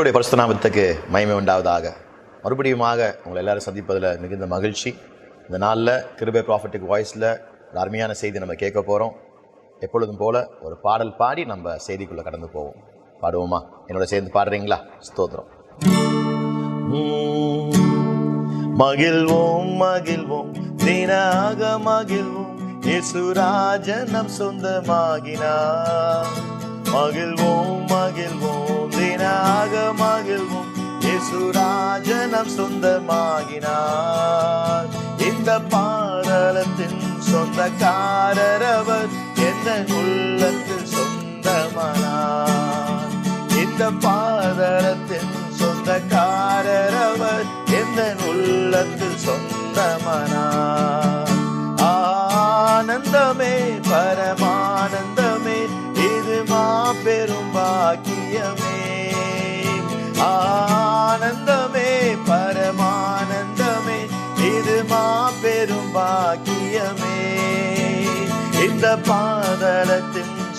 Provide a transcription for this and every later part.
கர்த்தருடைய பரிசுநாமத்துக்கு மயமை உண்டாவதாக. மறுபடியுமாக உங்களை எல்லாரும் சந்திப்பதில் மிகுந்த மகிழ்ச்சி. இந்த நாளில் கிருபை ப்ராஃபிட்டிக் வாய்ஸில் ஒரு அருமையான செய்தி நம்ம கேட்க போகிறோம் எப்பொழுதும் போல ஒரு பாடல் பாடி நம்ம செய்திக்குள்ளே கடந்து போவோம். பாடுவோமா? என்னோட சேர்ந்து பாடுறீங்களா? ஸ்தோத்திரம். மகிழ்வோம் மகிழ்வோம். தினாக மகிழ்வோம். இயேசுராஜன் நம் சொந்தமாகினார். மகிழ்வோம் மகிழ்வோம். தினாக மகிழ்வோம். இயேசுராஜன் சொந்தமாகினார். இந்த பாடலத்தின் சொந்தக்காரர் அவர் எந்த உள்ளத்தில் சொந்தமானார். இந்த பாதரத்தின் சொந்தக்காரர் அவர் எந்த உள்ளத்தில் சொந்தமானார்.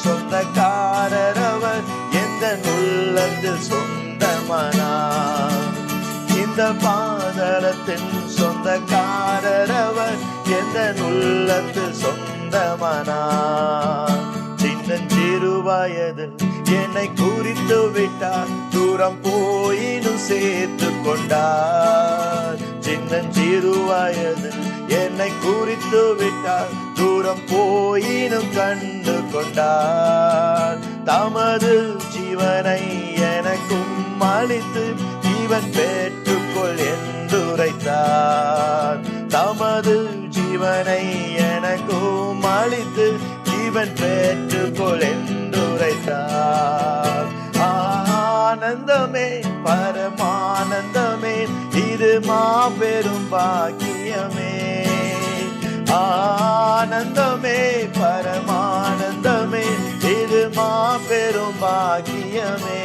சொந்தக்காரர் அவர் எந்த உள்ளத்தில் சொந்தமனா? இந்த பாதளத்தின் சொந்தக்காரர் அவர் எந்த உள்ளத்தில் சொந்தமனா? சின்னஞ்சிறு வயதில் என்னை குறித்து விட்டார். தூரம் போயினும் சேர்த்து கொண்டார். சின்னஞ்சிறு வயதில் என்னை குறித்து விட்டார். தூரம் போயினும் கண்டு கொண்டார். தமது ஜீவனை எனக்கும் அளித்து ஜீவன் பெற்றுக்கொள் என்றுரைத்தார். தமது ஜீவனை எனக்கும் அளித்து ஜீவன் பெற்றுக்கொள் என்றுரைத்தார். ஆனந்தமே பரமானந்தமே இது மாபெரும் பாக்கியமே. ஆனந்தமே பரமானந்தமே இது மாபெரும் பாக்கியமே.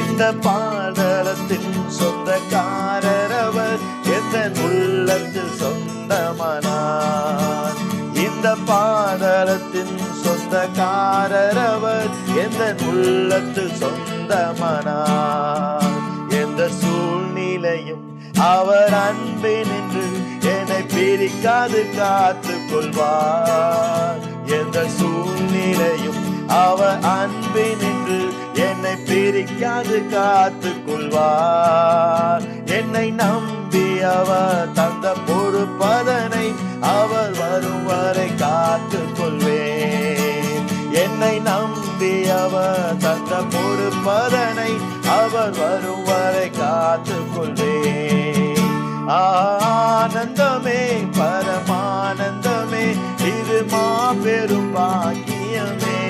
இந்த பாடலத்தின் சொந்தக்காரர் அவர் எந்த உள்ளத்தில் சொந்தமனார்? இந்த பாடலத்தின் சொந்தக்காரர் அவர் எந்த உள்ளத்தில் சொந்தமனார்? பிரிக்காது காத்து கொள்வார் எந்த சூழ்நிலையும் அவர் அன்பினின்று என்னை பிரிக்காது காத்து கொள்வார் என்னை நம்பி அவர் தந்த பொறுப்பதனை அவர் வரும் வரை காத்து கொள்வேன் என்னை நம்பி அவர் தந்த பொறுப்பதனை அவர் வரும் வரை காத்து கொள்வேன் ஆனந்தமே பரமானந்தமே இது மாபெரும் பாக்கியமே.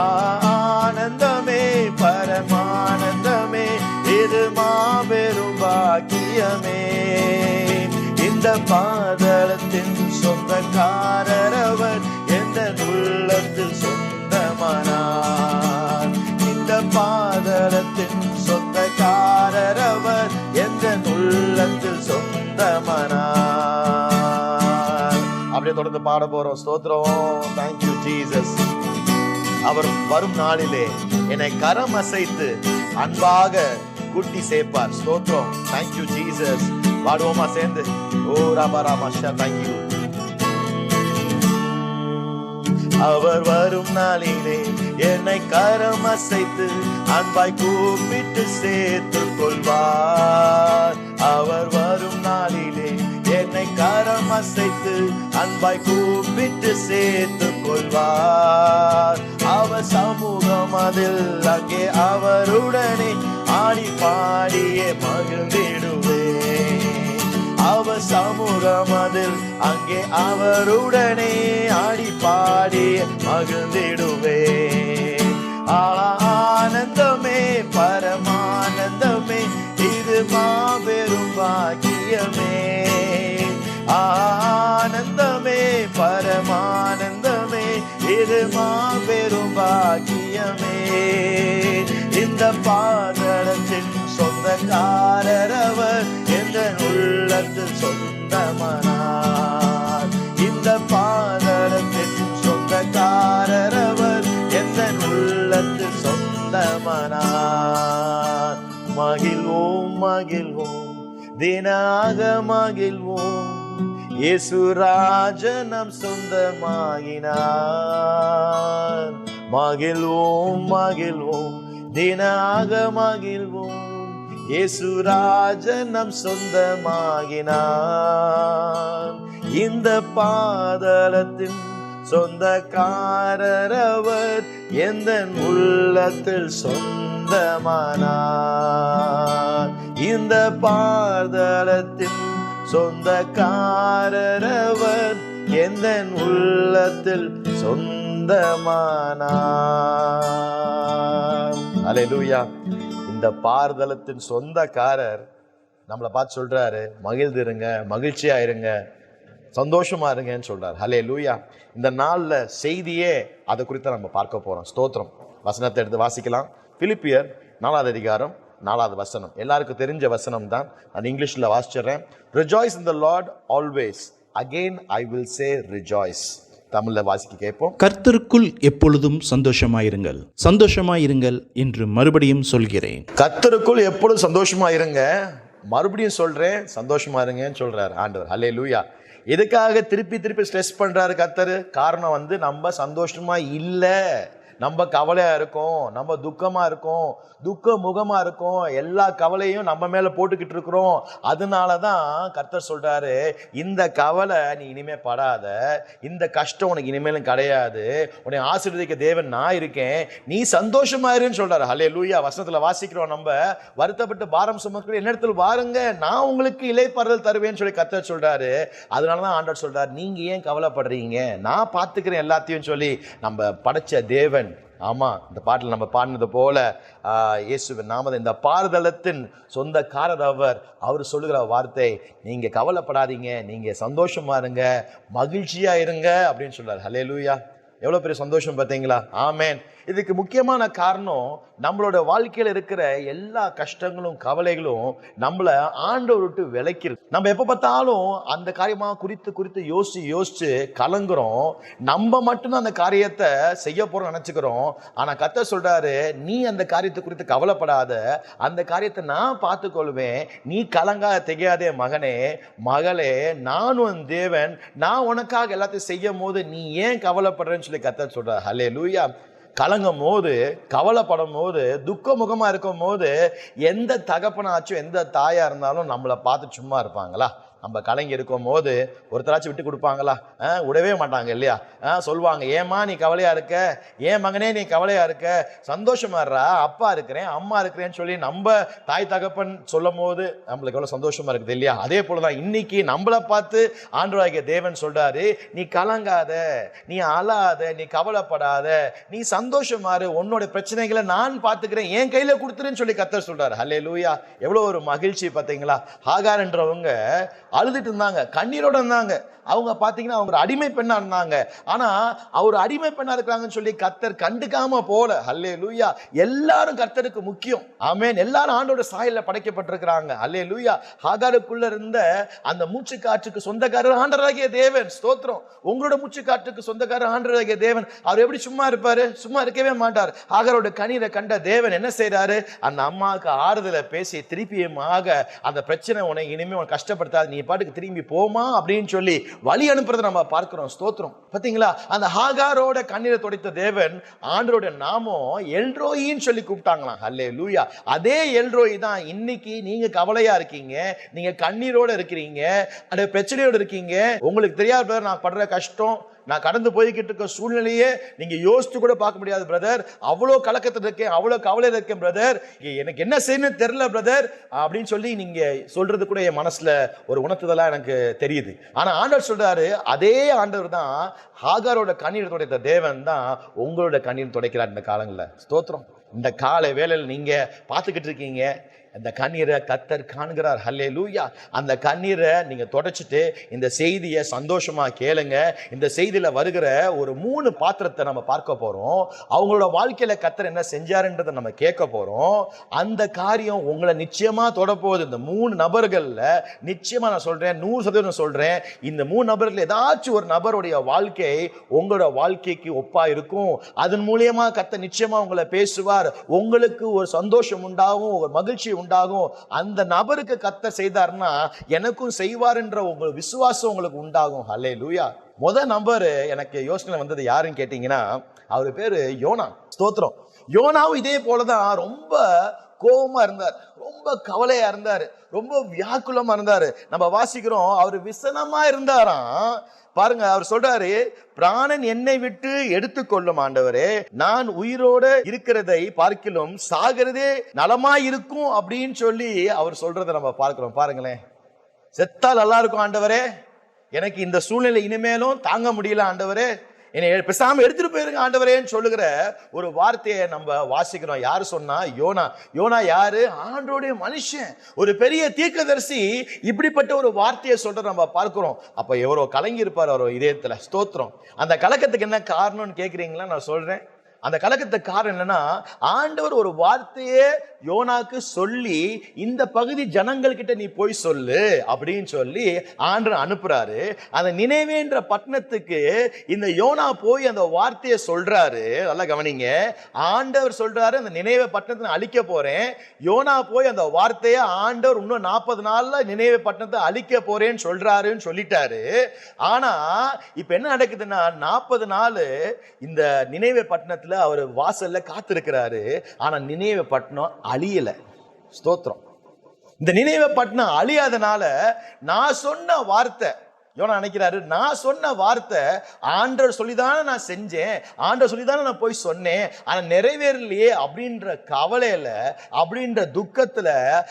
ஆனந்தமே பரமானந்தமே இது மாபெரும் பாக்கியமே. இந்த பாதளத்தின் சொந்தக்காரரவர் அப்படியே தொடர்ந்து பாட போறோம். ஸ்தோத்திரம். தேங்க்யூ ஜீசஸ் அவர் வரும் நாளிலே என்னை கரம் அசைத்து அன்பாக கூட்டி சேர்ப்பார். ஸ்தோத்திரம். தேங்க்யூ ஜீசஸ் பாடுவோமா சேர்ந்து? ஓ ராபா ராமா ஷா தேங்க்யூ அவர் வரும் நாளிலே என்னை கரம் அசைத்து அன்பாய் கூப்பிட்டு சேர்த்து கொள்வார். அசைத்து அன்பாய் கூப்பிட்டு சேர்த்து கொள்வார். அவர் சமூகம் அதில் அங்கே அவருடனே ஆடி பாடியே மகிழ்ந்திடுவே. அவர் சமூகம் அதில் அங்கே அவருடனே ஆடி பாடியே மகிழ்ந்திடுவே. ஆனந்தமே பரமானந்தமே இது மாபெரும் பாக்கியமே. ஆனந்தமே பரமானந்தமே இது மாபெரும் பாக்கியமே. இந்த பாதளத்தின் சொந்தக்காரர் அவர் எந்த உள்ளத்தில் சொந்தமனார்? இந்த பாதளத்தின் சொந்தக்காரர் அவர் எந்த உள்ளத்தில் மகிழ்வோம் மகிழ்வோம் தினாக மகிழ்வோம். இயேசுராஜனம் சொந்தமாகினார் மகிழ்வோம் மகிழ்வோம் தினாக மகிழ்வோம். இயேசுராஜனம் சொந்தமாகினார் இந்த பாதலத்தின் சொந்தக்காரரவர் எந்த உள்ளத்தில் சொந்தமானார். இந்த பாதலத்தின் சொந்தக்காரரவர் எந்த உள்ளத்தில் சொந்தமானார். அல்லேலூயா இந்த பார்தலத்தின் சொந்தக்காரர் நம்மளை பார்த்து சொல்றாரு மகிழ்ந்திருங்க மகிழ்ச்சியா இருங்க சந்தோஷமா இருங்கன்னு சொல்றாரு. ஹலே லூயா இந்த நாளில் செய்தியே அதை குறித்து நம்ம பார்க்க போறோம். ஸ்தோத்திரம். வசனத்தை எடுத்து வாசிக்கலாம். பிலிப்பியர் நாலாவது அதிகாரம் நாலாவது வசனம். எல்லாருக்கும் தெரிஞ்ச வசனம் தான் நான் இங்கிலீஷ்ல வாசிச்சிடுறேன். Rejoice in the Lord always again I will say rejoice தமிழ்ல வாசிக்க கேட்போம். கர்த்தருக்குள் எப்பொழுதும் சந்தோஷமாயிருங்கள். சந்தோஷமாயிருங்கள் என்று மறுபடியும் சொல்கிறேன். கத்தருக்குள் எப்பொழுதும் சந்தோஷமா இருங்க மறுபடியும் சொல்றேன். சந்தோஷமா இருங்கன்னு சொல்றாரு ஆண்டவர். ஹலே லூயா எதுக்காக திருப்பி திருப்பி ஸ்ட்ரெஸ் பண்றாரு கத்தரு காரணம் வந்து நம்ம சந்தோஷமா இல்ல. நம்ம கவலையா இருக்கும் நம்ம துக்கமா இருக்கும் துக்க முகமா இருக்கும் எல்லா கவலையும் நம்ம மேல போட்டுக்கிட்டு இருக்கிறோம். அதனால தான் கர்த்தர் சொல்றாரு இந்த கவலை நீ இனிமே படாத இந்த கஷ்டம் உனக்கு இனிமேலும் கிடையாது உன்னை ஆசீர்வதிக்க தேவன் நான் இருக்கேன் நீ சந்தோஷமாக இருன்னு சொல்றாரு. ஹலே லூயா வசனத்துல வாசிக்கிறோம் நம்ம. வருத்தப்பட்டு பாரம் சுமக்கிற என்னிடத்தில் வாருங்க நான் உங்களுக்கு இலைப்பாறுதல் தருவேன்னு சொல்லி கர்த்தர் சொல்றாரு. அதனாலதான் ஆண்டர் சொல்றாரு நீங்க ஏன் கவலைப்படுறீங்க? நான் பார்த்துக்கிறேன் எல்லாத்தையும் சொல்லி நம்ம படைச்ச தேவன் ஆமாம் இந்த பாட்டில் நம்ம பாடினது போல இயேசுவின் நாமத இந்த பாரதளத்தின் சொந்தக்காரர் அவர். அவர் சொல்லுகிற வார்த்தை நீங்கள் கவலைப்படாதீங்க நீங்கள் சந்தோஷமா இருங்க மகிழ்ச்சியாக இருங்க அப்படின்னு சொல்கிறார் ஹலே லூயா எவ்வளோ பெரிய சந்தோஷம் பார்த்தீங்களா? ஆமேன். இதுக்கு முக்கியமான காரணம் நம்மளோட வாழ்க்கையில் இருக்கிற எல்லா கஷ்டங்களும் கவலைகளும் நம்மளை ஆண்டவர் விட்டு விளக்கிருக்கு நம்ம எப்போ பார்த்தாலும் அந்த காரியமாக குறித்து குறித்து யோசித்து யோசித்து கலங்குறோம். நம்ம மட்டும்தான் அந்த காரியத்தை செய்ய போகிறோம் நினச்சிக்கிறோம். ஆனால் கத்த சொல்கிறாரு நீ அந்த காரியத்தை குறித்து கவலைப்படாத. அந்த காரியத்தை நான் பார்த்துக்கொள்வேன் நீ கலங்காத திகையாதே மகனே. மகளே நான் உன் தேவன். நான் உனக்காக எல்லாத்தையும் செய்யும் போது நீ ஏன் கவலைப்படுறேன்னு சொல்லி கத்த சொல்கிறார் ஹலே லூயா கலங்கும் போது கவலைப்படும் போது துக்க முகமாக இருக்கும் போது எந்த தகப்பனாச்சும் எந்த தாயாக இருந்தாலும் நம்மளை பார்த்து சும்மா இருப்பாங்களா? நம்ம கலங்கி இருக்கும் போது ஒருத்தராச்சும் விட்டு கொடுப்பாங்களா? ஆ, விடவே மாட்டாங்க இல்லையா? ஆ, சொல்லுவாங்க ஏமா நீ கவலையா இருக்க? ஏன் மகனே நீ கவலையா இருக்க? சந்தோஷமாடுறா அப்பா இருக்கிறேன் அம்மா இருக்கிறேன்னு சொல்லி நம்ம தாய் தகப்பன் சொல்லும் போது நம்மளுக்கு எவ்வளோ சந்தோஷமா இருக்குது இல்லையா? அதே போல தான் இன்னைக்கு நம்மளை பார்த்து ஆண்டவராகிய தேவன் சொல்றாரு நீ கலங்காத நீ அழாத நீ கவலைப்படாத நீ சந்தோஷமாரு உன்னோட பிரச்சனைகளை நான் பார்த்துக்கிறேன் என் கையில கொடுத்துருன்னு சொல்லி கத்தர் சொல்றாரு. ஹலே லூயா எவ்வளோ ஒரு மகிழ்ச்சி பார்த்தீங்களா? ஹாகார்ன்றவங்க அழுதுட்டு இருந்தாங்க கண்ணீரோட இருந்தாங்க. அவங்க பார்த்தீங்கன்னா அவங்க அடிமை பெண்ணா இருந்தாங்க. ஆனா அவர் அடிமை பெண்ணா இருக்கிறாங்கன்னு சொல்லி கத்தர் கண்டுக்காம போல. அல்லே லூயா எல்லாரும் கர்த்தருக்கு முக்கியம். ஆமேன். எல்லாரும் ஆண்டோட சாயல்ல படைக்கப்பட்டிருக்கிறாங்க. அல்லே லூயா ஹாகாருக்குள்ள இருந்த அந்த மூச்சு காற்றுக்கு சொந்தக்காரர் ஆண்டராகிய தேவன். ஸ்தோத்திரம். உங்களோட மூச்சு காற்றுக்கு சொந்தக்காரர் ஆண்டராகிய தேவன். அவர் எப்படி சும்மா இருப்பாரு? சும்மா இருக்கவே மாட்டார். ஹாகரோட கண்ணீரை கண்ட தேவன் என்ன செய்யறாரு அந்த அம்மாவுக்கு ஆறுதலை பேசி திருப்பியமாக அந்த பிரச்சனை உன்னை இனிமே உனக்கு கஷ்டப்படுத்தாது. நீ பாட்டுக்கு திரும்பி போமா அப்படின்னு சொல்லி வழி அனுப்புறதை நம்ம பார்க்கிறோம் ஸ்தோத்திரம். பாத்தீங்களா? அந்த ஹாகாரோட கண்ணீரை துடைத்த தேவன் ஆண்டரோட நாமம் எல்ரோயின்னு சொல்லி கூப்பிட்டாங்களாம். ஹல்லே லூயா அதே எல்ரோய் தான் இன்னைக்கு நீங்க கவலையா இருக்கீங்க நீங்க கண்ணீரோட இருக்கிறீங்க அந்த பிரச்சனையோட இருக்கீங்க. உங்களுக்கு தெரியாது நான் படுற கஷ்டம் நான் கடந்து போய்கிட்டு இருக்க சூழ்நிலையே நீங்க யோசித்து கூட பார்க்க முடியாது பிரதர் அவ்வளோ கலக்கத்தில் இருக்கேன் அவ்வளோ கவலையில் இருக்கேன் பிரதர் எனக்கு என்ன செய்யணும்னு தெரில பிரதர் அப்படின்னு சொல்லி நீங்க சொல்றது கூட என் மனசுல ஒரு உணர்த்துதலாக எனக்கு தெரியுது. ஆனால் ஆண்டவர் சொல்றாரு அதே ஆண்டவர் தான் ஹாகாரோட கண்ணீர் துடைத்த தேவன் தான் உங்களோட கண்ணீர் துடைக்கிறார் இந்த காலங்களில். ஸ்தோத்திரம். இந்த காலை வேலையில் நீங்கள் பார்த்துக்கிட்டு இருக்கீங்க. அந்த கண்ணீரை கத்தர் காண்கிறார். ஹல்லே லூயா அந்த கண்ணீரை நீங்கள் தொடச்சிட்டு இந்த செய்தியை சந்தோஷமாக கேளுங்க. இந்த செய்தியில் வருகிற ஒரு மூணு பாத்திரத்தை நம்ம பார்க்க போகிறோம் அவங்களோட வாழ்க்கையில் கத்தர் என்ன செஞ்சாருன்றதை நம்ம கேட்க போகிறோம் அந்த காரியம் உங்களை நிச்சயமாக தொடப்போகுது. இந்த மூணு நபர்களில் நிச்சயமாக நான் சொல்கிறேன் நூறு சதவீதம் சொல்கிறேன் இந்த மூணு நபர்கள் ஏதாச்சும் ஒரு நபருடைய வாழ்க்கை உங்களோட வாழ்க்கைக்கு ஒப்பாக இருக்கும். அதன் மூலியமாக கத்த நிச்சயமாக உங்களை பேசுவார். உங்களுக்கு ஒரு சந்தோஷம் உண்டாகும் ஒரு மகிழ்ச்சி உண்டாகும். அந்த நபருக்கு கத்த செய்தார்னா எனக்கும் செய்வார்ன்ற உங்க விசுவாசம் உங்களுக்கு உண்டாகும். ஹலே லூயா முத நம்பர் எனக்கு யோசனை வந்தது யாருன்னு கேட்டீங்கன்னா அவர் பேரு யோனா. ஸ்தோத்திரம். யோனாவும் இதே போலதான் ரொம்ப கோபமா இருந்தார். ரொம்ப கவலையா இருந்தார். ரொம்ப வியாக்குலமா இருந்தார். நம்ம வாசிக்கிறோம் அவர் விசனமா இருந்தாராம். பாருங்க அவர் சொல்றாரு பிராணன் என்னை விட்டு எடுத்துக்கொள்ளும் ஆண்டவரே நான் உயிரோட இருக்கிறதை பார்க்கிலும் சாகிறதே நலமா இருக்கும் அப்படின்னு சொல்லி அவர் சொல்றதை நம்ம பார்க்கிறோம். பாருங்களேன். செத்தால் நல்லா இருக்கும் ஆண்டவரே. எனக்கு இந்த சூழ்நிலை இனிமேலும் தாங்க முடியல ஆண்டவரே. என்னை பேசாம எடுத்துட்டு போயிருங்க ஆண்டவரேன்னு சொல்லுகிற ஒரு வார்த்தையை நம்ம வாசிக்கிறோம். யார் சொன்னா? யோனா. யோனா யாரு? ஆண்டோடைய மனுஷன். ஒரு பெரிய தீர்க்கதரிசி இப்படிப்பட்ட ஒரு வார்த்தையை சொல்ற நம்ம பார்க்கிறோம். அப்ப எவரோ கலங்கி இருப்பார் அவர் இதயத்துல. ஸ்தோத்திரம். அந்த கலக்கத்துக்கு என்ன காரணம்னு கேட்குறீங்களா நான் சொல்றேன். அந்த கலக்கத்துக்கு காரணம் என்னன்னா ஆண்டவர் ஒரு வார்த்தையே யோனாக்கு சொல்லி இந்த பகுதி ஜனங்கள் கிட்ட நீ போய் சொல்லு அப்படின்னு சொல்லி ஆண்டவர் அனுப்புறாரு. அந்த நினைவேன்ற பட்டணத்துக்கு இந்த யோனா போய் அந்த வார்த்தையை சொல்றாரு. நல்லா கவனிங்க. ஆண்டவர் சொல்றாரு அந்த நினைவே பட்டணத்தை அழிக்க போறேன். யோனா போய் அந்த வார்த்தையை ஆண்டவர் இன்னும் நாற்பது நாள்ல நினைவு பட்டணத்தை அழிக்க போறேன்னு சொல்றாருன்னு சொல்லிட்டாரு. ஆனா இப்ப என்ன நடக்குதுன்னா நாற்பது நாள் இந்த நினைவு பட்டணத்துல அவர் வாசல்ல காத்திருக்கிறாரு. ஆனா நினைவே பட்டணம் அழியல. ஸ்தோத்திரம். இந்த நினைவே பட்டணம் அழியாதனால நான் சொன்ன வார்த்தை யோனா நினைக்கிறாரு நான் சொன்ன வார்த்தை ஆண்டவர் சொல்லிதானே நான் செஞ்சேன் ஆண்டவர் சொல்லிதானே நான் போய் சொன்னேன் ஆனா நிறைவேறலையே அப்படின்ற கவலையில அப்படின்ற துக்கத்துல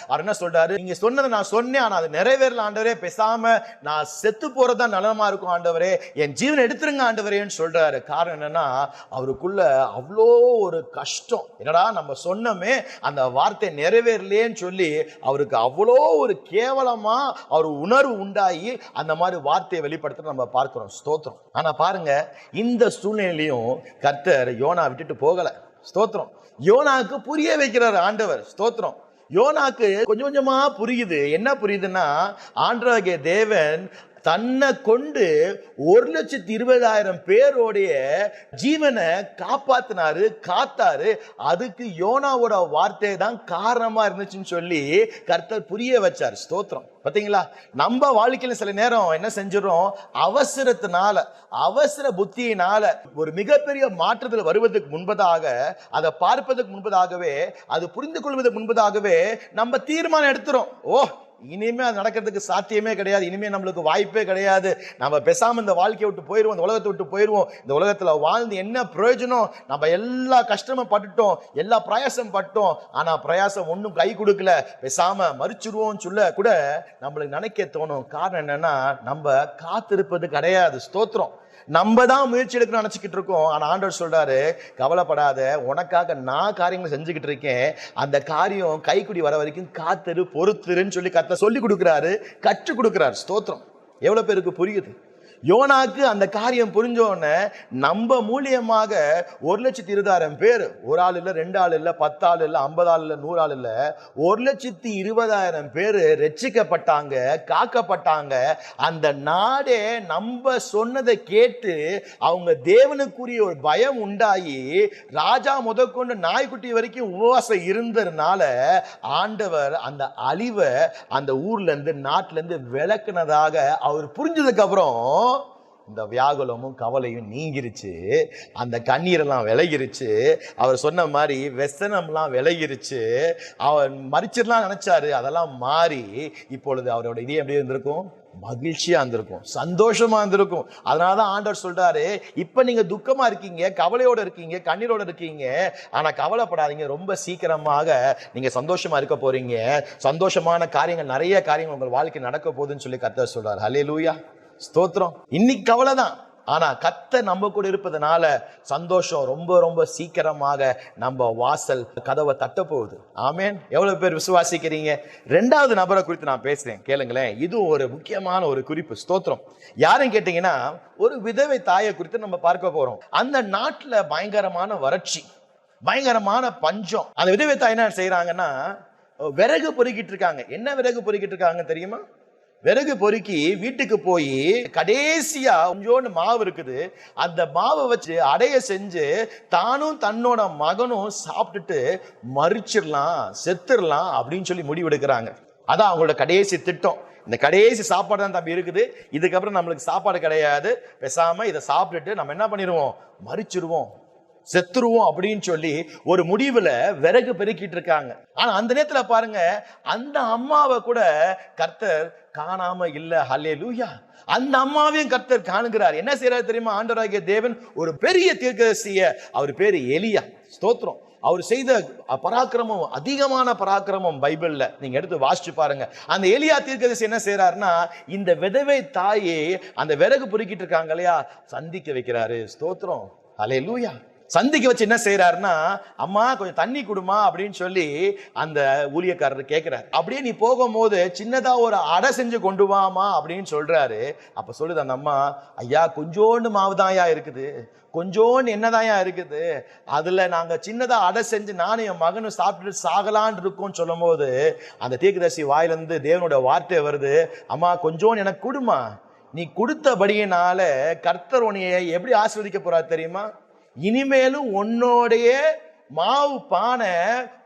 அவர் என்ன சொல்றாரு நீங்க சொன்னதை நான் சொன்னேன் ஆனா அது நிறைவேறல ஆண்டவரே பேசாம நான் செத்து போறதா நலமா இருக்கும் ஆண்டவரே என் ஜீவன் எடுத்துருங்க ஆண்டவரேன்னு சொல்றாரு. காரணம் என்னன்னா அவருக்குள்ள அவ்வளோ ஒரு கஷ்டம். என்னடா நம்ம சொன்னோமே அந்த வார்த்தை நிறைவேறலையேன்னு சொல்லி அவருக்கு அவ்வளோ ஒரு கேவலமா அவர் உணர்வு உண்டாகி அந்த மாதிரி வார்த்தையை வெளிப்படுத்த நம்ம பார்க்கிறோம். ஸ்தோத்திரம். ஆனா பாருங்க இந்த சூழ்நிலையிலையும் கர்த்தர் யோனா விட்டுட்டு போகல. ஸ்தோத்திரம். யோனாக்கு புரிய வைக்கிறார் ஆண்டவர். ஸ்தோத்திரம். யோனாக்கு கொஞ்சம் கொஞ்சமா புரியுது. என்ன புரியுதுன்னா ஆண்டவகே தேவன் தன்னை கொண்டு ஒரு லட்சத்தி இருபதாயிரம் பேரோடைய ஜீவனை காப்பாத்தினாரு காத்தாரு. அதுக்கு யோனாவோட வார்த்தை தான் காரணமா இருந்துச்சுன்னு சொல்லி கர்த்தர் புரிய வச்சார். ஸ்தோத்திரம். பார்த்தீங்களா நம்ம வாழ்க்கையில் சில நேரம் என்ன செஞ்சிடறோம்? அவசரத்தினால அவசர புத்தியினால ஒரு மிகப்பெரிய மாற்றத்தில் வருவதற்கு முன்பதாக அதை பார்ப்பதற்கு முன்பதாகவே அது புரிந்து கொள்வதற்கு முன்பதாகவே நம்ம தீர்மானம் எடுத்துறோம். ஓ இனிமே அது நடக்கிறதுக்கு சாத்தியமே கிடையாது. இனிமே நம்மளுக்கு வாய்ப்பே கிடையாது. நம்ம பேசாமல் இந்த வாழ்க்கையை விட்டு போயிடுவோம் இந்த உலகத்தை விட்டு போயிடுவோம் இந்த உலகத்துல வாழ்ந்து என்ன பிரயோஜனம்? நம்ம எல்லா கஷ்டமும் பட்டுட்டோம் எல்லா பிரயாசம் பட்டோம் ஆனா பிரயாசம் ஒன்றும் கை கொடுக்கல. பேசாமல் மறிச்சிருவோம் சொல்ல கூட நம்மளுக்கு நினைக்க தோணும். காரணம் என்னன்னா நம்ம காத்திருப்பது கிடையாது. ஸ்தோத்திரம். நம்ம தான் முயற்சி எடுக்கணும்னு நினச்சிக்கிட்டு இருக்கோம். ஆனால் ஆண்டவர் சொல்கிறாரு கவலைப்படாத உனக்காக நான் காரியங்களை செஞ்சுக்கிட்டு இருக்கேன். அந்த காரியம் கைக்குடி வர வரைக்கும் காத்தரு பொறுத்துருன்னு சொல்லி கத்த சொல்லி கொடுக்குறாரு கற்றுக் கொடுக்குறாரு. ஸ்தோத்திரம். எவ்வளோ பேருக்கு புரியுது? யோனாக்கு அந்த காரியம் புரிஞ்சோடனே நம்ம மூலியமாக ஒரு லட்சத்தி இருபதாயிரம் பேர். ஒரு ஆள் இல்லை ரெண்டு ஆள் இல்லை பத்து ஆள் இல்லை ஐம்பது ஆள் இல்லை நூறு ஆள் இல்லை ஒரு லட்சத்தி இருபதாயிரம் பேர் ரட்சிக்கப்பட்டாங்க காக்கப்பட்டாங்க. அந்த நாடே நம்ம சொன்னதை கேட்டு அவங்க தேவனுக்குரிய ஒரு பயம் உண்டாகி ராஜா முதற்கொண்டு நாய்க்குட்டி வரைக்கும் உபவாசம் இருந்ததுனால ஆண்டவர் அந்த அழிவை அந்த ஊர்லேருந்து நாட்டிலேருந்து விளக்குனதாக அவர் புரிஞ்சதுக்கப்புறம் இந்த வியாகுலமும் கவலையும் நீங்கிருச்சு. அந்த கண்ணீரெல்லாம் விலகிருச்சு. அவர் சொன்ன மாதிரி வெசனம்லாம் விலகிருச்சு. அவர் மறிச்சிடலாம் நினச்சாரு. அதெல்லாம் மாறி இப்பொழுது அவரோட இதே எப்படி இருந்திருக்கும்? மகிழ்ச்சியா இருந்திருக்கும். சந்தோஷமா இருந்திருக்கும். அதனால தான் ஆண்டவர் சொல்றாரு இப்ப நீங்க துக்கமா இருக்கீங்க கவலையோட இருக்கீங்க கண்ணீரோட இருக்கீங்க ஆனா கவலைப்படாதீங்க. ரொம்ப சீக்கிரமாக நீங்க சந்தோஷமா இருக்க போறீங்க. சந்தோஷமான காரியங்கள் நிறைய காரியங்கள் உங்கள் வாழ்க்கை நடக்க போகுதுன்னு சொல்லி கத்த சொல்றாரு. ஹலே லூயா ஸ்தோத்திரம். இன்னைக்கு கவலை தான் ஆனா கத்த நம்ம கூட இருப்பதனால சந்தோஷம் ரொம்ப ரொம்ப சீக்கிரமாக நம்ம வாசல் கதவை தட்ட போகுது ஆமேன். எவ்வளவு பேர் விசுவாசிக்கிறீங்க? ரெண்டாவது நபரை குறித்து நான் பேசுறேன். கேளுங்களேன். இது ஒரு முக்கியமான ஒரு குறிப்பு. ஸ்தோத்திரம். யாரும் கேட்டீங்கன்னா ஒரு விதவை தாயை குறித்து நம்ம பார்க்க போறோம். அந்த நாட்டுல பயங்கரமான வறட்சி பயங்கரமான பஞ்சம். அந்த விதவை தாய் என்ன செய்யறாங்கன்னா விறகு பொறுக்கிட்டு இருக்காங்க. என்ன விறகு பொறுக்கிட்டு இருக்காங்க தெரியுமா? விறகு பொறுக்கி வீட்டுக்கு போய் கடைசியா கொஞ்சோண்டு மாவு இருக்குது. அந்த மாவை வச்சு அடைய செஞ்சு தானும் தன்னோட மகனும் சாப்பிட்டுட்டு மறிச்சிடலாம் செத்துடலாம் அப்படின்னு சொல்லி முடிவெடுக்கிறாங்க. அதான் அவங்களோட கடைசி திட்டம். இந்த கடைசி சாப்பாடு தான் தம்பி இருக்குது. இதுக்கப்புறம் நம்மளுக்கு சாப்பாடு கிடையாது. பேசாம இதை சாப்பிட்டுட்டு நம்ம என்ன பண்ணிடுவோம்? மறிச்சிடுவோம். செத்துருவோம் அப்படின்னு சொல்லி ஒரு முடிவுல விறகு பெருக்கிட்டு இருக்காங்க. ஆனா அந்த நேரத்துல பாருங்க அந்த அம்மாவை கூட கர்த்தர் காணாம இல்ல. ஹலே லூயா அந்த அம்மாவையும் கர்த்தர் காணுகிறார். என்ன செய்யறாரு தெரியுமா? ஆண்டவராகிய தேவன் ஒரு பெரிய தீர்க்கதரிசிய அவர் பேரு எலியா. ஸ்தோத்திரம். அவர் செய்த பராக்கிரமம் அதிகமான பராக்கிரமம் பைபிள்ல. நீங்க எடுத்து வாசிச்சு பாருங்க. அந்த எலியா தீர்க்கதரிசி என்ன செய்கிறாருன்னா இந்த விதவை தாயை அந்த விறகு பொறுக்கிட்டு இருக்காங்க இல்லையா? சந்திக்க வைக்கிறாரு. ஸ்தோத்திரம். அலே லூயா சந்திக்க வச்சு என்ன செய்யறாருன்னா அம்மா கொஞ்சம் தண்ணி கொடுமா? அப்படின்னு சொல்லி அந்த ஊழியக்காரர் கேட்கிறாரு அப்படியே நீ போகும்போது சின்னதா ஒரு அடை செஞ்சு கொண்டு வாமா அப்படின்னு சொல்றாரு. அப்ப சொல்லுது அந்த அம்மா ஐயா கொஞ்சோண்டு மாவுதாயா இருக்குது. கொஞ்சோண்டு என்னதாயா இருக்குது. அதுல நாங்க சின்னதா அடை செஞ்சு நானும் என் மகனும் சாப்பிட்டுட்டு சாகலான் இருக்கோம்னு சொல்லும் போது அந்த தீர்க்கதர்சி வாயிலிருந்து தேவனோட வார்த்தை வருது. அம்மா கொஞ்சோண்டு எனக்கு கொடுமா? நீ கொடுத்தபடியினால கர்த்தர் உன்னைய எப்படி ஆஸ்வதிக்க போறார் தெரியுமா? இனிமேலும் உன்னோடைய மாவு பானை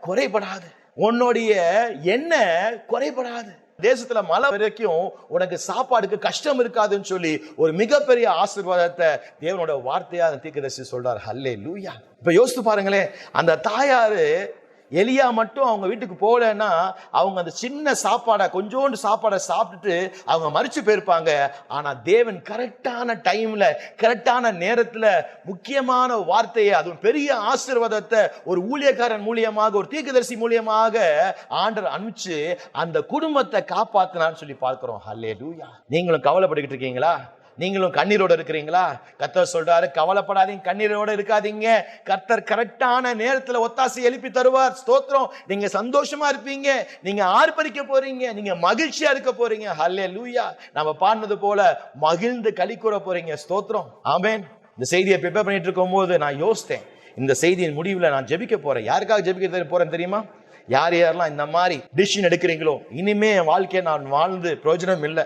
குறைபடாது. உன்னுடைய எண்ணெய் குறைபடாது. தேசத்துல மழை வரைக்கும் உனக்கு சாப்பாடுக்கு கஷ்டம் இருக்காதுன்னு சொல்லி ஒரு மிகப்பெரிய ஆசீர்வாதத்தை தேவனோட வார்த்தையா அந்த தீர்க்கதரிசி சொல்றார். ஹல்லே லூயா இப்ப யோசித்து பாருங்களேன் அந்த தாயாரு எலியா மட்டும் அவங்க வீட்டுக்கு போகலன்னா அவங்க அந்த சின்ன சாப்பாடை கொஞ்சோண்டு சாப்பாடை சாப்பிட்டுட்டு அவங்க மறிச்சு போயிருப்பாங்க. ஆனால் தேவன் கரெக்டான டைமில் கரெக்டான நேரத்தில் முக்கியமான வார்த்தையை அது பெரிய ஆசீர்வாதத்தை ஒரு ஊழியக்காரன் மூலியமாக ஒரு தீர்க்கதரிசி மூலியமாக ஆண்டர் அனுப்பிச்சு அந்த குடும்பத்தை காப்பாத்தினான்னு சொல்லி பார்க்குறோம். ஹல்லே நீங்களும் கவலைப்பட்டுக்கிட்டு இருக்கீங்களா? நீங்களும் கண்ணீரோடு இருக்கிறீங்களா? கர்த்தர் சொல்றாரு கவலைப்படாதீங்க கண்ணீரோடு இருக்காதீங்க. கர்த்தர் கரெக்டான நேரத்தில் ஒத்தாசை எழுப்பி தருவார். ஸ்தோத்திரம். நீங்க சந்தோஷமா இருப்பீங்க. நீங்க ஆர்ப்பரிக்க போறீங்க. நீங்க மகிழ்ச்சியா இருக்க போறீங்க. ஹல்லே லூயா நம்ம பாடினது போல மகிழ்ந்து களி கூற போறீங்க. ஸ்தோத்திரம். ஆமேன் இந்த செய்தியை ப்ரிப்பேர் பண்ணிட்டு இருக்கும் போது நான் யோசித்தேன். இந்த செய்தியின் முடிவில் நான் ஜெபிக்க போறேன். யாருக்காக ஜெபிக்க போறேன் தெரியுமா? யார் யாரெல்லாம் இந்த மாதிரி டிசிஷன் எடுக்கிறீங்களோ இனிமே என் வாழ்க்கையை நான் வாழ்ந்து பிரயோஜனம் இல்லை.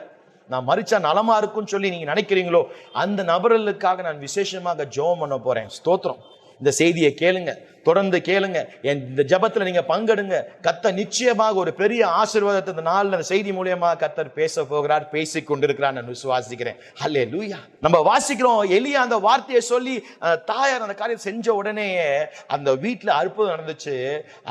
நான் மறிச்சா நலமா இருக்கும்னு சொல்லி நீங்க நினைக்கிறீங்களோ அந்த நபர்களுக்காக நான் விசேஷமாக ஜெபம் பண்ண போறேன். ஸ்தோத்திரம். இந்த செய்தியை கேளுங்க. தொடர்ந்து கேளுங்க. என் இந்த ஜெபத்துல நீங்க பங்கெடுங்க. கத்த நிச்சயமாக ஒரு பெரிய ஆசீர்வாதத்தை இந்த நாளில் அந்த செய்தி மூலியமாக கத்தர் பேச போகிறார் பேசி கொண்டிருக்கிறார் நான் விசுவாசிக்கிறேன். அல்லே லூயா நம்ம வாசிக்கிறோம். எலியா அந்த வார்த்தையை சொல்லி அந்த தாயார் அந்த காரியம் செஞ்ச உடனேயே அந்த வீட்டில் அற்புதம் நடந்துச்சு.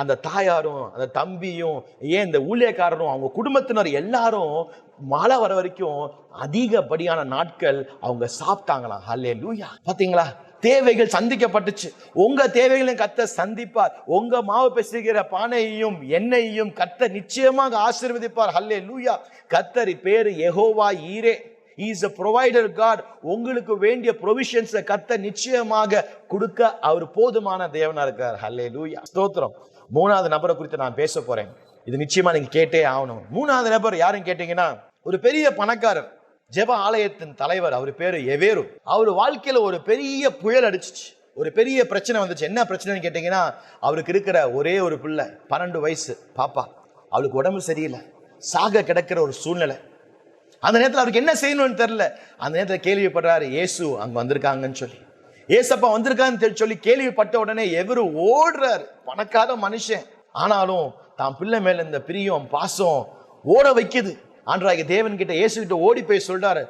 அந்த தாயாரும் அந்த தம்பியும் ஏன் இந்த ஊழியக்காரரும் அவங்க குடும்பத்தினர் எல்லாரும் மழை வர வரைக்கும் அதிகப்படியான நாட்கள் அவங்க சாப்பிட்டாங்களாம். ஹல்லே லூயா பாத்தீங்களா? தேவைகள் சந்திக்கப்பட்டுச்சு. உங்க தேவைகளையும் கத்த சந்திப்பார். உங்க மாவு பேசுகிற பானையையும் எண்ணெயையும் கத்த நிச்சயமாக ஆசீர்வதிப்பார். ஹல்லே லூயா கத்தரி பேரு எஹோவா ஈரே இஸ் அ ப்ரொவைடர் காட் உங்களுக்கு வேண்டிய ப்ரொவிஷன்ஸை கத்த நிச்சயமாக கொடுக்க அவர் போதுமான தேவனா இருக்கார். ஹல்லே லூயா ஸ்தோத்திரம். மூணாவது நபரை குறித்து நான் பேச போறேன். இது நிச்சயமா நீங்க கேட்டே ஆகணும். மூணாவது நபர் யாருன்னு கேட்டீங்கன்னா ஒரு பெரிய பணக்காரர் ஜெப ஆலயத்தின் தலைவர் அவர் பேரு எவேரு. அவர் வாழ்க்கையில ஒரு பெரிய புயல் அடிச்சிச்சு. ஒரு பெரிய பிரச்சனை வந்துச்சு. என்ன பிரச்சனைன்னு கேட்டீங்கன்னா அவருக்கு இருக்கிற ஒரே ஒரு பிள்ளை பன்னெண்டு வயசு பாப்பா. அவளுக்கு உடம்பு சரியில்லை. சாக கிடக்கிற ஒரு சூழ்நிலை. அந்த நேரத்தில் அவருக்கு என்ன செய்யணும்னு தெரில அந்த நேரத்தில் கேள்விப்படுறாரு இயேசு அங்கே வந்திருக்காங்கன்னு சொல்லி. ஏசப்பா வந்திருக்கான்னு சொல்லி கேள்விப்பட்ட உடனே எவரு ஓடுறாரு. பணக்காத மனுஷன். ஆனாலும் தான் பிள்ளை மேல இந்த பிரியம் பாசம் ஓட வைக்குது. ஆண்டராகிய தேவன் கிட்ட இயேசு கிட்ட ஓடி போய் சொல்றாரு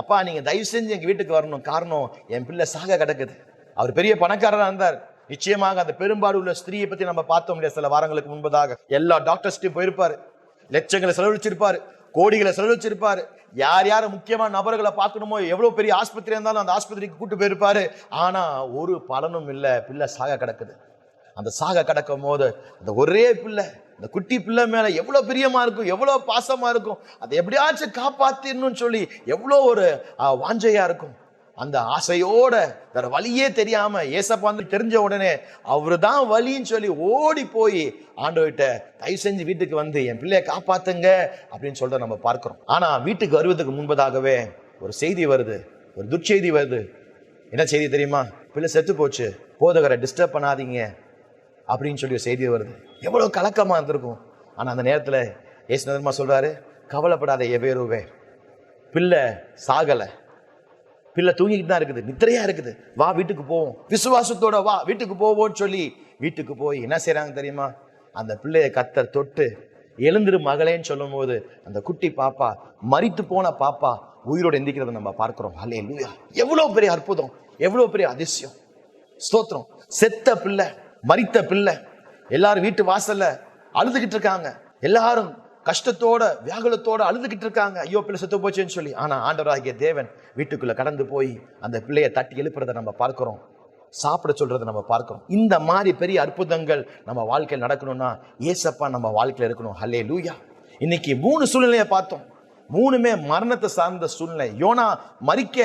அப்பா நீங்க தயவு செஞ்சு எங்க வீட்டுக்கு வரணும். காரணம் என் பிள்ளை சாக கிடக்குது. அவர் பெரிய பணக்காரராக இருந்தார். நிச்சயமாக அந்த பெரும்பாடு உள்ள ஸ்திரீயை பத்தி நம்ம பார்த்தோம் இல்லையா சில வாரங்களுக்கு முன்பதாக. எல்லா டாக்டர்ஸ்டையும் போயிருப்பாரு. லட்சங்களை செலவழிச்சிருப்பாரு. கோடிகளை செலவழிச்சிருப்பாரு. யார் யார் முக்கியமான நபர்களை பார்க்கணுமோ எவ்வளவு பெரிய ஆஸ்பத்திரி இருந்தாலும் அந்த ஆஸ்பத்திரிக்கு கூட்டு போயிருப்பாரு. ஆனா ஒரு பலனும் இல்லை. பிள்ளை சாக கிடக்குது. அந்த சாக கிடக்கும் போது அந்த ஒரே பிள்ளை அந்த குட்டி பிள்ளை மேல எவ்வளோ பிரியமா இருக்கும் எவ்வளோ பாசமா இருக்கும் அதை எப்படியாச்சும் காப்பாத்திடணும்னு சொல்லி எவ்வளோ ஒரு வாஞ்சையாக வாஞ்சையா இருக்கும். அந்த ஆசையோட வேற வழியே தெரியாம ஏசப்பா வந்து தெரிஞ்ச உடனே அவரு தான் வழின்னு சொல்லி ஓடி போய் ஆண்டவர்கிட்ட தயவு செஞ்சு வீட்டுக்கு வந்து என் பிள்ளைய காப்பாத்துங்க அப்படின்னு சொல்லிட்டு நம்ம பார்க்கிறோம். ஆனா வீட்டுக்கு வருவதற்கு முன்பதாகவே ஒரு செய்தி வருது ஒரு துர்ச்செய்தி வருது. என்ன செய்தி தெரியுமா? பிள்ளை செத்து போச்சு. போதகரை டிஸ்டர்ப் பண்ணாதீங்க. அப்படின்னு சொல்லி ஒரு செய்தி வருது. எவ்வளோ கலக்கமாக இருந்திருக்கும். ஆனால் அந்த நேரத்தில் ஏசுநதர்மா சொல்கிறாரு கவலைப்படாத எவேருவே பிள்ளை சாகலை. பிள்ளை தூங்கிக்கிட்டு தான் இருக்குது. நித்திரையாக இருக்குது. வா வீட்டுக்கு போவோம். விசுவாசத்தோட வா வீட்டுக்கு போவோம்னு சொல்லி வீட்டுக்கு போய் என்ன செய்கிறாங்க தெரியுமா? அந்த பிள்ளைய கத்தர் தொட்டு எழுந்திரு மகளேன்னு சொல்லும் போது அந்த குட்டி பாப்பா மறித்து போன பாப்பா உயிரோடு எந்திக்கிறத நம்ம பார்க்கிறோம். அல்லே எவ்வளோ பெரிய அற்புதம். எவ்வளோ பெரிய அதிசயம். ஸ்தோத்திரம். செத்த பிள்ளை. மறித்த பிள்ளை. எல்லாரும் வீட்டு வாசல்ல அழுதுகிட்டு இருக்காங்க. எல்லாரும் கஷ்டத்தோட வியாகுலத்தோட அழுதுகிட்டு இருக்காங்க. ஐயோ பிள்ளை செத்து போச்சுன்னு சொல்லி. ஆனா ஆண்டவராகிய தேவன் வீட்டுக்குள்ள கடந்து போய் அந்த பிள்ளையை தட்டி எழுப்புறதை நம்ம பார்க்கிறோம். சாப்பிட சொல்றதை நம்ம பார்க்கிறோம். இந்த மாதிரி பெரிய அற்புதங்கள் நம்ம வாழ்க்கையில் நடக்கணும்னா ஏசப்பா நம்ம வாழ்க்கையில் இருக்கணும். ஹலே லூயா இன்னைக்கு மூணு சூழ்நிலையை பார்த்தோம். மூணுமே மரணத்தை சார்ந்த சூழ்நிலை. யோனா மறிக்க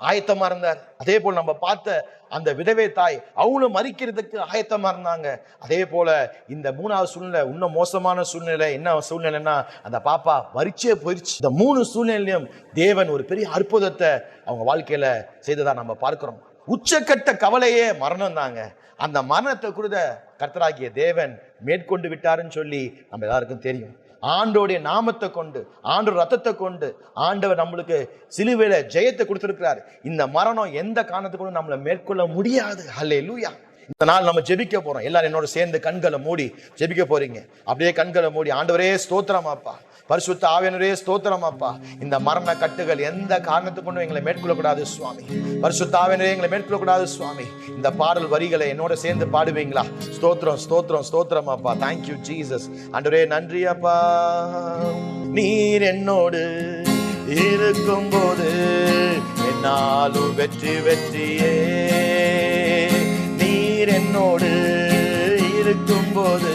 ஆயத்தமா இருந்தார். அதே போல் நம்ம பார்த்த அந்த விதவை தாய் அவங்களும் மறிக்கிறதுக்கு ஆயத்தமா இருந்தாங்க. அதே போல இந்த மூணாவது சூழ்நிலை இன்னும் மோசமான சூழ்நிலை என்ன சூழ்நிலைன்னா அந்த பாப்பா மறிச்சே போயிடுச்சு இந்த மூணு சூழ்நிலையிலும் தேவன் ஒரு பெரிய அற்புதத்தை அவங்க வாழ்க்கையில செய்ததா நம்ம பார்க்கிறோம். உச்சக்கட்ட கவலையே மரணம் தாங்க அந்த மரணத்தை குறித கர்த்தராகிய தேவன் மேற்கொண்டு விட்டாருன்னு சொல்லி நம்ம எல்லாருக்கும் தெரியும். ஆண்டோடைய நாமத்தை கொண்டு ஆண்டோட ரத்தத்தை கொண்டு ஆண்டவர் நம்மளுக்கு சிலுவையில ஜெயத்தை கொடுத்துருக்கிறார். இந்த மரணம் எந்த காரணத்தை நம்மளை மேற்கொள்ள முடியாது. அல்லே லூயா இந்த நாள் நம்ம ஜெபிக்க போறோம். எல்லாரும் என்னோட சேர்ந்து கண்களை மூடி ஜெபிக்க போறீங்க. அப்படியே கண்களை மூடி ஆண்டவரே ஸ்தோத்திரமாப்பா பரிசுத்த ஆவியனரே ஸ்தோத்திரமாப்பா இந்த மரண கட்டுகள் எந்த காரணத்தை கொண்டும் எங்களை மேற்கொள்ளக்கூடாது சுவாமி. பரிசுத்த ஆவியனரே எங்களை மேற்கொள்ளக்கூடாது சுவாமி. இந்த பாடல் வரிகளை என்னோட சேர்ந்து பாடுவீங்களா? ஸ்தோத்திரம் ஸ்தோத்திரம் ஸ்தோத்திரமாப்பா தேங்க்யூ ஜீசஸ் ஆண்டவரே நன்றி அப்பா. நீர் என்னோடு இருக்கும்போது என்னாலும் வெற்றி வெற்றியே. நீர் என்னோடு இருக்கும்போது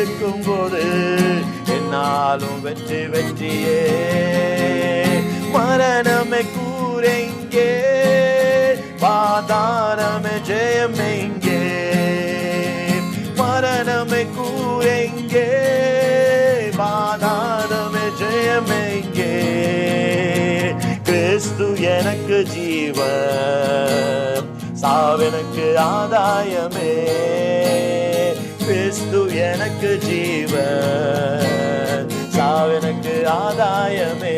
இருக்கும் போது என்னாலும் வெற்றி வெற்றியே. மரணமே கூறெங்கே பாதாரமே ஜெயமெங்கே மரணமே கூறெங்கே பாதாரமே ஜெயமெங்கே கிறிஸ்து எனக்கு ஜீவன் சாவெனக்கு ஆதாயமே. கிறிஸ்து எனக்கு ஜீவன் சாவெனக்கு ஆதாயமே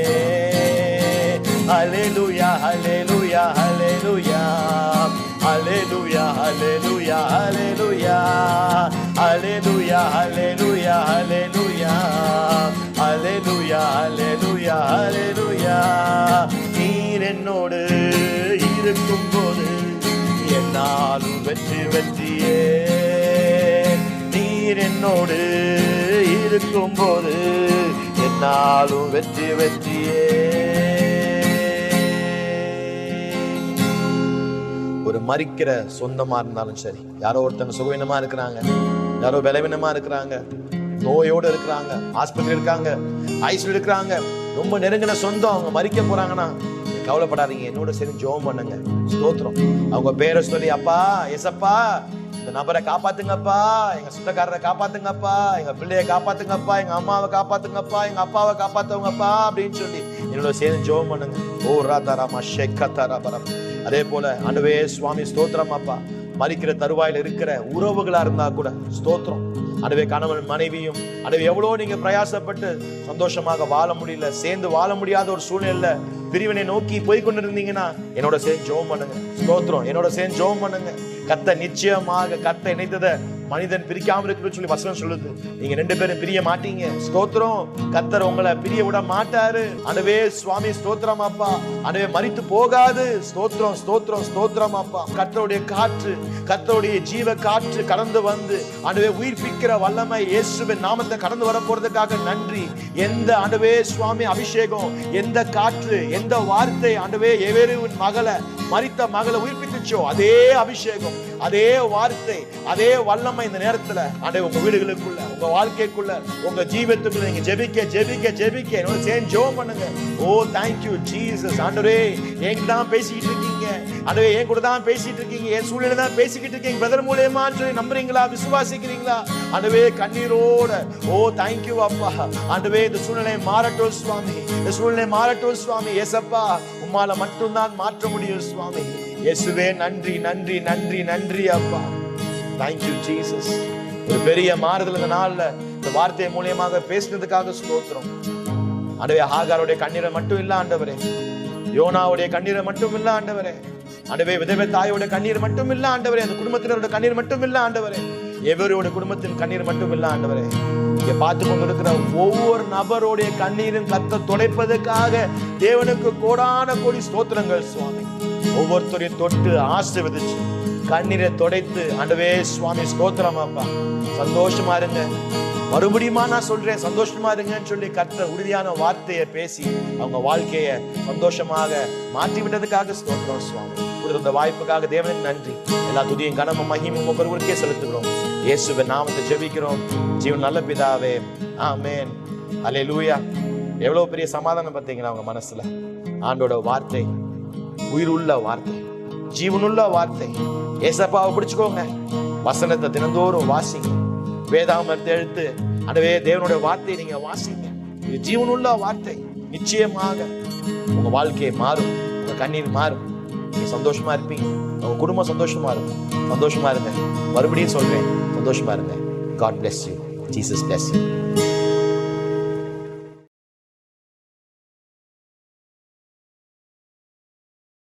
hallelujah hallelujah hallelujah hallelujah hallelujah hallelujah hallelujah hallelujah hallelujah hallelujah hallelujah hallelujah நீர் என்னோடு இருக்கும் போது என்னாலும் வெற்றி வெற்றியே நீர் என்னோடு இருக்கும்போது என்னாலும் வெற்றி வெற்றியே. ஒரு மறிக்கிற சொந்தமா இருந்தாலும் சரி. யாரோ ஒருத்தங்க சுகவீனமா இருக்கிறாங்க. யாரோ பலவீனமா இருக்கிறாங்க. நோயோடு இருக்கிறாங்க. ஆஸ்பத்திரி இருக்காங்க. ஐசியூ இருக்கிறாங்க ரொம்ப நெருங்கின சொந்தம். அவங்க மறிக்க போறாங்கன்னா கவலைப்படாதீங்க. என்னோட சரி ஜோம் பண்ணுங்க. ஸ்தோத்திரம். அவங்க பேரை சொல்லி அப்பா எசப்பா இந்த நபரை காப்பாத்துங்கப்பா எங்க சொந்தக்காரரை காப்பாத்துங்கப்பா எங்க பிள்ளைய காப்பாத்துங்கப்பா எங்க அம்மாவை காப்பாத்துங்கப்பா எங்க அப்பாவை காப்பாத்துவங்கப்பா அப்படின்னு சொல்லி என்னோட சேர்ந்து ஜோம் பண்ணுங்க. ஓ ராதாராமா ஷெக்கத்தாராபரம் அதே போல அனுவே சுவாமி ஸ்தோத்திரம் அப்பா. மறிக்கிற தருவாயில் இருக்கிற உறவுகளா இருந்தா கூட ஸ்தோத்திரம். அதுவே கணவன் மனைவியும் அதுவே எவ்வளோ நீங்க பிரயாசப்பட்டு சந்தோஷமாக வாழ முடியல சேர்ந்து வாழ முடியாத ஒரு சூழ்நிலை பிரிவினை நோக்கி போய் கொண்டிருந்தீங்கன்னா என்னோட சேர்ந்து ஜோம் பண்ணுங்க. ஸ்தோத்திரம். என்னோட சேர்ந்து ஜோம் பண்ணுங்க. கத்த நிச்சயமாக கத்த இணைத்ததை மனிதன் பிரிக்காம இருக்குன்னு சொல்லி வசனம் சொல்லுது. நீங்க ரெண்டு பேரும் பிரிய மாட்டீங்க. ஸ்தோத்திரம். கத்தர் உங்களை பிரிய விட மாட்டாரு. அனவே சுவாமி ஸ்தோத்திரம் அப்பா. அனவே மறித்து போகாது. ஸ்தோத்திரம் ஸ்தோத்திரம் ஸ்தோத்திரம் அப்பா. கத்தருடைய காற்று கத்தருடைய ஜீவ காற்று கடந்து வந்து அனவே உயிர்ப்பிக்கிற வல்லமை இயேசுவின் நாமத்தை கடந்து வர போறதுக்காக நன்றி. எந்த அனவே சுவாமி அபிஷேகம் எந்த காற்று எந்த வார்த்தை அனவே எவரின் மகளை மறித்த மகளை உயிர்ப்பித்துச்சோ அதே அபிஷேகம். அதே வார்த்தை அதே வல்லமை இந்த நேரத்துல. ஆண்டவரே உங்க வீடுகளுக்குள்ள உங்க வாழ்க்கைக்குள்ள உங்க ஜீவத்துக்குள்ள நீங்க ஜெபிக்க ஜெபிக்க ஜெபிக்க. என்னோட சேர்ந்து ஜோம் பண்ணுங்க. ஓ தேங்க்யூ ஜீசஸ் ஆண்டவரே என்கிட்ட தான் பேசிக்கிட்டு இருக்கீங்க. ஆண்டவரே என் கூட தான் பேசிட்டு இருக்கீங்க. என் சூழ்நிலை தான் பேசிக்கிட்டு இருக்கீங்க. பிரதர் மூலியமா சொல்லி நம்புறீங்களா? விசுவாசிக்கிறீங்களா? ஆண்டவே கண்ணீரோட ஓ தேங்க்யூ அப்பா. ஆண்டவே இந்த சூழ்நிலை மாறட்டும் சுவாமி. இந்த சூழ்நிலை மாறட்டும் சுவாமி. ஏசப்பா உம்மால மட்டும்தான் மாற்ற முடியும் சுவாமி. இயேசுவே நன்றி நன்றி நன்றி நன்றி அப்பா. தேங்க்யூ ஜீசஸ் ஒரு பெரிய மாறுதல் இந்த நாள்ல. இந்த வார்த்தை மூலியமாக பேசினதுக்காக ஸ்தோத்திரம். ஆண்டவே ஆகாருடைய கண்ணீரை மட்டும் இல்ல ஆண்டவரே. யோனாவுடைய கண்ணீரை மட்டும் இல்ல ஆண்டவரே. ஆண்டவே விதவை தாயோட கண்ணீர் மட்டும் இல்ல ஆண்டவரே. அந்த குடும்பத்தினரோட கண்ணீர் மட்டும் இல்ல ஆண்டவரே. எவரோட குடும்பத்தின் கண்ணீர் மட்டும் இல்ல ஆண்டவரே. இங்க பார்த்து கொண்டிருக்கிற ஒவ்வொரு நபருடைய கண்ணீரும் கத்த துடைப்பதற்காக தேவனுக்கு கோடான கோடி ஸ்தோத்திரங்கள் சுவாமி. ஒவ்வொருத்தரையும் தொட்டு ஆசீர்வதிச்சு கண்ணீரை தொடைத்து அண்டவே சுவாமி ஸ்தோத்திரம் அப்பா. சந்தோஷமா இருங்க. மறுபடியுமா நான் சொல்றேன் சந்தோஷமா இருங்கன்னு சொல்லி கத்த உறுதியான வார்த்தையை பேசி அவங்க வாழ்க்கைய சந்தோஷமாக மாற்றி விட்டதுக்காக ஸ்தோத்திரம் சுவாமி. கொடுத்த வாய்ப்புக்காக தேவனுக்கு நன்றி. எல்லா துதியும் கனமும் மகிமும் ஒவ்வொருவருக்கே செலுத்துகிறோம். இயேசுவை நாமத்தை ஜெபிக்கிறோம். ஜீவன் நல்ல பிதாவே. ஆமேன். அலே லூயா எவ்வளவு பெரிய சமாதானம் பார்த்தீங்களா அவங்க மனசுல? ஆண்டோட வார்த்தை. உயிர் உள்ள வார்த்தை ஜீவனுள்ள வார்த்தை. ஏசப்பாவை பிடிச்சுக்கோங்க. வசனத்தை தினந்தோறும் வாசிங்க. வேதாமத்தை எழுத்து அடவே தேவனுடைய வார்த்தையை நீங்க வாசிங்க. இது ஜீவனுள்ள வார்த்தை. நிச்சயமாக உங்க வாழ்க்கையை மாறும். உங்க கண்ணீர் மாறும். நீங்க சந்தோஷமா இருப்பீங்க. உங்க குடும்பம் சந்தோஷமா இருக்கும். சந்தோஷமா இருங்க. மறுபடியும் சொல்றேன் சந்தோஷமா இருங்க. God bless you Jesus bless you